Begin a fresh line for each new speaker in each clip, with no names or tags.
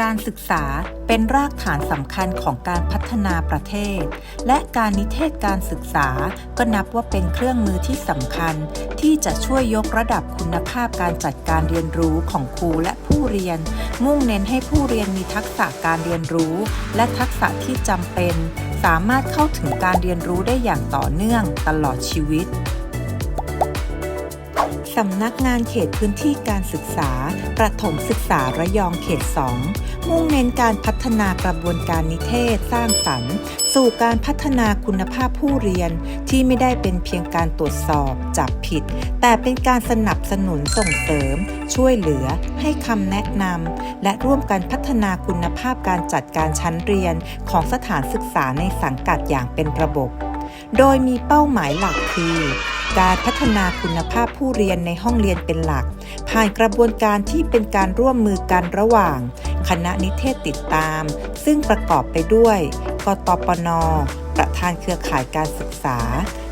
การศึกษาเป็นรากฐานสำคัญของการพัฒนาประเทศ และการนิเทศการศึกษาก็นับว่าเป็นเครื่องมือที่สำคัญ ที่จะช่วยยกระดับคุณภาพการจัดการเรียนรู้ของครูและผู้เรียน มุ่งเน้นให้ผู้เรียนมีทักษะการเรียนรู้ และทักษะที่จำเป็น สามารถเข้าถึงการเรียนรู้ได้อย่างต่อเนื่องตลอดชีวิต สำนักงานเขตพื้นที่การศึกษา ประถมศึกษาระยองเขต 2 มุ่งเน้นการพัฒนากระบวนการนิเทศสร้างสรรค์ สู่การพัฒนาคุณภาพผู้เรียนที่ไม่ได้เป็นเพียงการตรวจสอบ จับผิด แต่เป็นการสนับสนุนส่งเสริม ช่วยเหลือ ให้คำแนะนำและร่วมกันพัฒนาคุณภาพการจัดการชั้นเรียนของสถานศึกษาในสังกัดอย่างเป็นระบบ โดยมีเป้าหมายหลักคือ การพัฒนาคุณภาพผู้เรียนในห้องเรียนเป็นหลัก ผ่านกระบวนการที่เป็นการร่วมมือกันระหว่าง คณะนิเทศติดตาม ซึ่งประกอบไปด้วย กตปน ประธานเครือข่ายการศึกษา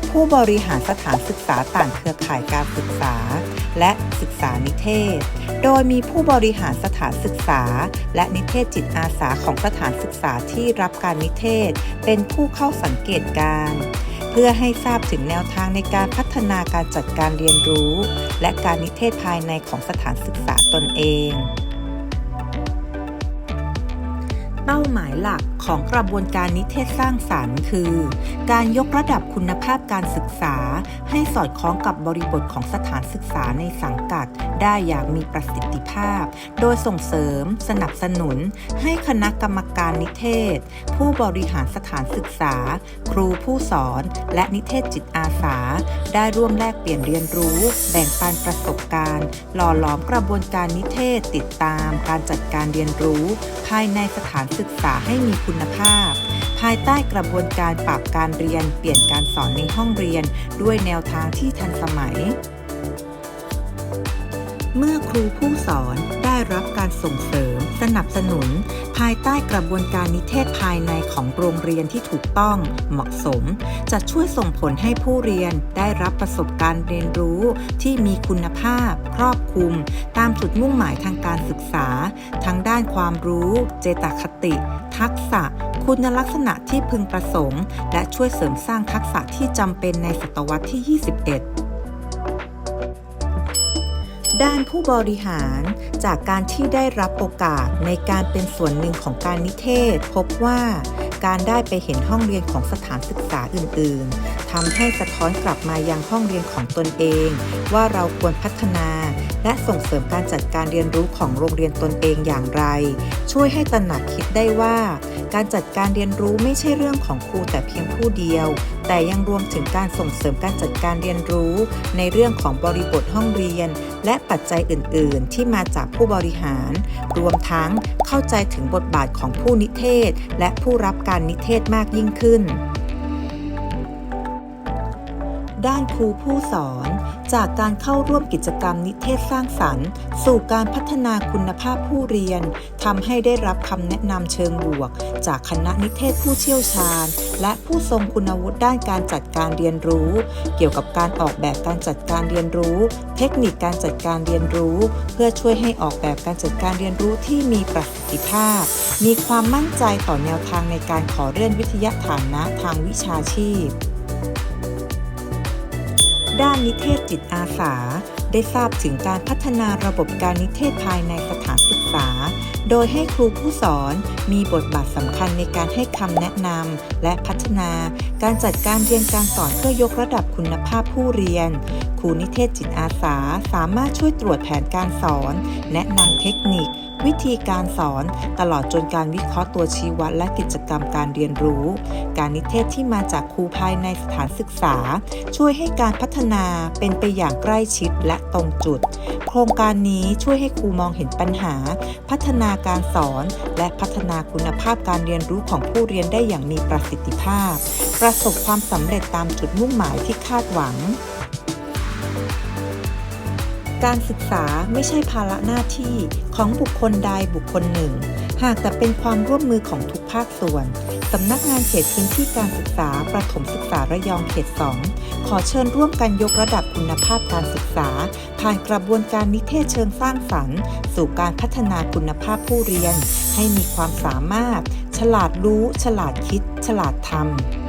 ผู้บริหารสถานศึกษาต่างเครือข่ายการศึกษา และศึกษานิเทศ โดยมีผู้บริหารสถานศึกษา และนิเทศจิตอาสาของสถานศึกษาที่รับการนิเทศ เป็นผู้เข้าสังเกตการณ์ พื่อให้ทราบถึงแนวทางในการพัฒนาการจัดการเรียนรู้ และการนิเทศภายในของสถานศึกษาตนเอง เป้าหมายหลักของกระบวนการนิเทศสร้างสรรค์ คือ การยกระดับคุณภาพการศึกษา ให้สอดคล้องกับบริบทของสถานศึกษาในสังกัด ได้อย่างมีประสิทธิภาพ โดยส่งเสริม สนับสนุน ให้คณะกรรมการนิเทศ ผู้บริหารสถานศึกษา ครูผู้สอน และนิเทศจิตอาสา ได้ร่วมแลกเปลี่ยนเรียนรู้ แบ่งปันประสบการณ์ หล่อหลอมกระบวนการนิเทศติดตาม การจัดการเรียนรู้ ภายในสถานศึกษาให้มีคุณภาพ ภายใต้กระบวนการปรับการเรียนเปลี่ยนการสอนในห้องเรียน ด้วยแนวทางที่ทันสมัย เมื่อครูผู้สอนได้รับการส่งเสริม สนับสนุน ภายใต้กระบวนการนิเทศภายในของโรงเรียนที่ถูกต้องเหมาะสม จะช่วยส่งผลให้ผู้เรียนได้รับประสบการณ์เรียนรู้ที่มีคุณภาพ ครอบคลุม ตามจุดมุ่งหมายทางการศึกษา ทั้งด้านความรู้ เจตคติ ทักษะ คุณลักษณะที่พึงประสงค์ และช่วยเสริมสร้างทักษะที่จำเป็นในศตวรรษที่ 21 ด้านผู้บริหาร จากการที่ได้รับโอกาสในการเป็นส่วนหนึ่งของการนิเทศ พบว่าการได้ไปเห็นห้องเรียนของสถานศึกษาอื่น ๆทำให้สะท้อนกลับมายังห้องเรียนของตนเอง ว่าเราควรพัฒนา และส่งเสริมการจัดการเรียนรู้ของโรงเรียนตนเองอย่างไร ช่วยให้ตระหนักคิดได้ว่า การจัดการเรียนรู้ไม่ใช่เรื่องของครูแต่เพียงผู้เดียว แต่ยังรวมถึงการส่งเสริมการจัดการเรียนรู้ ในเรื่องของบริบทห้องเรียน และปัจจัยอื่น ๆ ที่มาจากผู้บริหาร รวมทั้งเข้าใจถึงบทบาทของผู้นิเทศ และผู้รับการนิเทศมากยิ่งขึ้น ด้านครูผู้สอน จากการเข้าร่วมกิจกรรมนิเทศสร้างสรรค์ สู่การพัฒนาคุณภาพผู้เรียนทำให้ได้รับคำแนะนำเชิงบวก จากคณะนิเทศผู้เชี่ยวชาญ และผู้ทรงคุณวุฒิด้านการจัดการเรียนรู้ เกี่ยวกับการออกแบบการจัดการเรียนรู้ เทคนิคการจัดการเรียนรู้ เพื่อช่วยให้ออกแบบการจัดการเรียนรู้ที่มีประสิทธิภาพ มีความมั่นใจต่อแนวทางในการขอเลื่อนวิทยาฐานะทางวิชาชีพ ด้านนิเทศจิตอาสา ได้ทราบถึงการพัฒนาระบบการนิเทศภายในสถานศึกษา โดยให้ครูผู้สอนมีบทบาทสำคัญในการให้คำแนะนำและพัฒนา การจัดการเรียนการสอนเพื่อยกระดับคุณภาพผู้เรียน ครูนิเทศจิตอาสาสามารถช่วยตรวจแผนการสอน แนะนำเทคนิค วิธีการสอนตลอดจนการวิเคราะห์ตัวชี้วัดและกิจกรรมการเรียนรู้ การนิเทศที่มาจากครูภายในสถานศึกษา ช่วยให้การพัฒนาเป็นไปอย่างใกล้ชิดและตรงจุด โครงการนี้ช่วยให้ครูมองเห็นปัญหา พัฒนาการสอน และพัฒนาคุณภาพการเรียนรู้ของผู้เรียนได้อย่างมีประสิทธิภาพ ประสบความสำเร็จตามจุดมุ่งหมายที่คาดหวัง การศึกษาไม่ใช่ภาระหน้าที่ของบุคคลใดบุคคลหนึ่ง หากแต่เป็นความร่วมมือของทุกภาคส่วน สำนักงานเขตพื้นที่การศึกษาประถมศึกษาระยองเขต 2 ขอเชิญร่วมกันยกระดับคุณภาพการศึกษา ผ่านกระบวนการนิเทศเชิงสร้างสรรค์สู่การพัฒนาคุณภาพผู้เรียน ให้มีความสามารถ ฉลาดรู้ ฉลาดคิด ฉลาดทำ